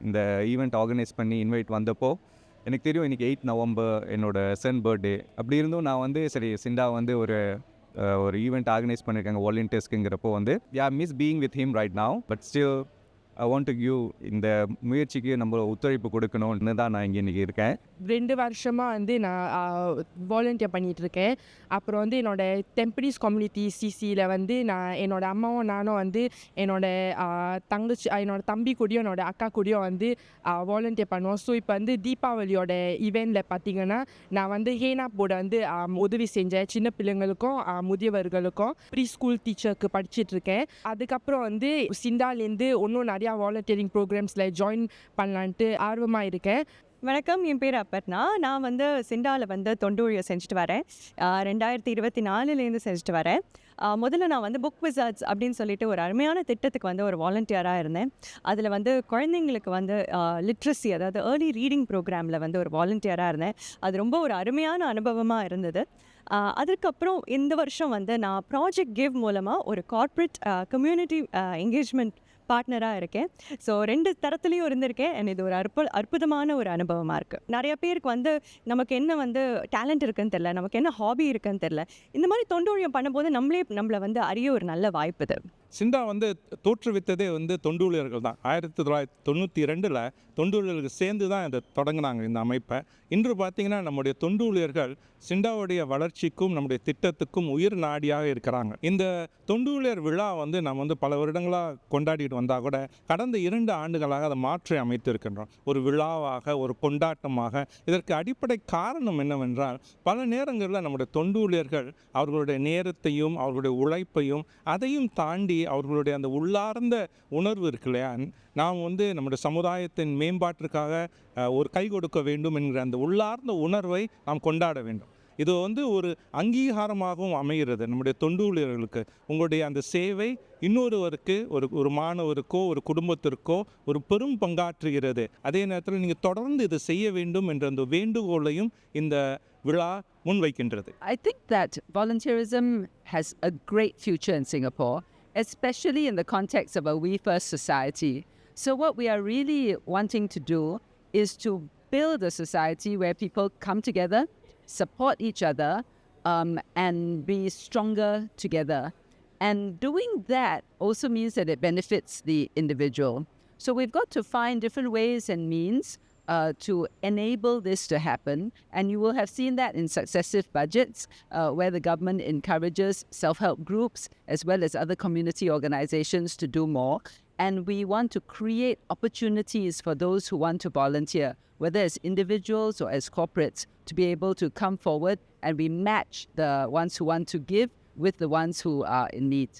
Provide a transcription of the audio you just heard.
இந்த event organise பண்ணி invite வந்தப்போ எனக்கு தெரியும் இன்றைக்கி எயிட் நவம்பர் என்னோட சன் பர்த்டே அப்படி இருந்தும் நான் வந்து சரி சிண்டா வந்து ஒரு ஒரு ஈவெண்ட் ஆர்கனைஸ் பண்ணியிருக்காங்க வாலண்டியர்ஸ்க்குங்கிறப்போ வந்து yeah miss being with him right now but still I want to give இந்த முயற்சிக்கு நம்ம ஒத்துழைப்பு கொடுக்கணும்னு தான் நான் இங்கே இன்றைக்கி இருக்கேன். ரெண்டு வருஷமாக வந்து நான் வாலண்டியர் பண்ணிகிட்ருக்கேன் அப்புறம் வந்து என்னோட டெம்பரிஸ் கம்யூனிட்டி சிசியில் வந்து நான் என்னோடய அம்மாவும் நானும் வந்து என்னோட தங்கச்சி என்னோடய என்னோட தம்பி கூடயும் என்னோட அக்கா கூடயும் வந்து வாலண்டியர் பண்ணுவோம். ஸோ இப்போ வந்து தீபாவளியோட ஈவெண்ட்டில் பார்த்தீங்கன்னா நான் வந்து ஹேனா போர்டை வந்து உதவி செஞ்சேன். சின்ன பிள்ளைங்களுக்கும் முதியவர்களுக்கும். ப்ரீ ஸ்கூல் டீச்சருக்கு படிச்சிட்ருக்கேன் அதுக்கப்புறம் வந்து சிண்டாலேருந்து இன்னும் நிறைய வாலண்டியரிங் ப்ரோக்ராம்ஸில் ஜாயின் பண்ணலான்ட்டு ஆர்வமாக இருக்கேன். வணக்கம் என் பேர் அப்பர்ணா நான் வந்து சிண்டாவில் வந்து தொண்டூழியை செஞ்சுட்டு வரேன். ரெண்டாயிரத்தி இருபத்தி நாலுலேருந்து செஞ்சுட்டு வரேன். முதல்ல நான் வந்து புக் விசார்ட்ஸ் அப்படின்னு சொல்லிட்டு ஒரு அருமையான திட்டத்துக்கு வந்து ஒரு வாலண்டியராக இருந்தேன். அதில் வந்து குழந்தைங்களுக்கு வந்து லிட்ரஸி அதாவது ஏர்லி ரீடிங் ப்ரோக்ராமில் வந்து ஒரு வாலண்டியராக இருந்தேன். அது ரொம்ப ஒரு அருமையான அனுபவமாக இருந்தது. அதுக்கப்புறம் இந்த வருஷம் வந்து நான் ப்ராஜெக்ட் கிவ் மூலமாக ஒரு கார்ப்பரேட் கம்யூனிட்டி என்கேஜ்மெண்ட் பார்ட்னராக இருக்கேன். ஸோ ரெண்டு தரத்துலேயும் இருந்திருக்கேன். அண்ட் இது ஒரு அற்பு அற்புதமான ஒரு அனுபவமாக இருக்குது நிறைய பேருக்கு வந்து நமக்கு என்ன வந்து டேலண்ட் இருக்குன்னு தெரில நமக்கு என்ன ஹாபி இருக்குன்னு தெரில இந்த மாதிரி தொண்டோழியம் பண்ணும்போது நம்மளே நம்மளை வந்து அறிய ஒரு நல்ல வாய்ப்பு இது. சிண்டா வந்து தோற்றுவித்ததே வந்து தொண்டூழியர்கள் தான். ஆயிரத்தி தொள்ளாயிரத்தி தொண்ணூற்றி ரெண்டில் தொண்டூழியர்கள் சேர்ந்து தான் இதை தொடங்கினாங்க இந்த அமைப்பை. இன்று பார்த்திங்கன்னா நம்முடைய தொண்டூழியர்கள் சிண்டாவுடைய வளர்ச்சிக்கும் நம்முடைய திட்டத்துக்கும் உயிர் நாடியாக இருக்கிறாங்க. இந்த தொண்டூழியர் விழா வந்து நம்ம வந்து பல வருடங்களாக கொண்டாடிட்டு வந்தால் கூட கடந்த இரண்டு ஆண்டுகளாக அதை மாற்றி அமைத்திருக்கின்றோம். ஒரு விழாவாக ஒரு கொண்டாட்டமாக. இதற்கு அடிப்படை காரணம் என்னவென்றால் பல நேரங்களில் நம்முடைய தொண்டூழியர்கள் அவர்களுடைய நேரத்தையும் அவர்களுடைய உழைப்பையும் அதையும் தாண்டி அவர்களுடைய அந்த உள்ளார்ந்த உணர்வு இருக்கு இல்லையா? நாம் வந்து நம்முடைய சமுதாயத்தின் மேம்பாட்டிற்காக ஒரு கை கொடுக்க வேண்டும் என்கிற அந்த உள்ளார்ந்த உணர்வை நாம் கொண்டாட வேண்டும். இது வந்து ஒரு அங்கீகாரமாகவும் அமைகிறது நம்முடைய தொண்டூழியர்களுக்கு. உங்களுடைய அந்த சேவை இன்னொருவருக்கு ஒரு ஒரு மாணவருக்கோ ஒரு குடும்பத்திற்கோ ஒரு பெரும் பங்காற்றுகிறது. அதே நேரத்தில் நீங்கள் தொடர்ந்து இதை செய்ய வேண்டும் என்ற அந்த வேண்டுகோளையும் இந்த விழா முன்வைக்கின்றது. I think that volunteerism has a great future in Singapore especially in the context of a We First society. So, what we are really wanting to do is to build a society where people come together, support each other, um, and be stronger together. And doing that also means that it benefits the individual. So, we've got to find different ways and means uh, to enable this to happen. And you will have seen that in successive budgets uh, where the government encourages self help groups as well as other community organizations to do more. And we want to create opportunities for those who want to volunteer, whether as individuals or as corporates, to be able to come forward and we match the ones who want to give with the ones who are in need.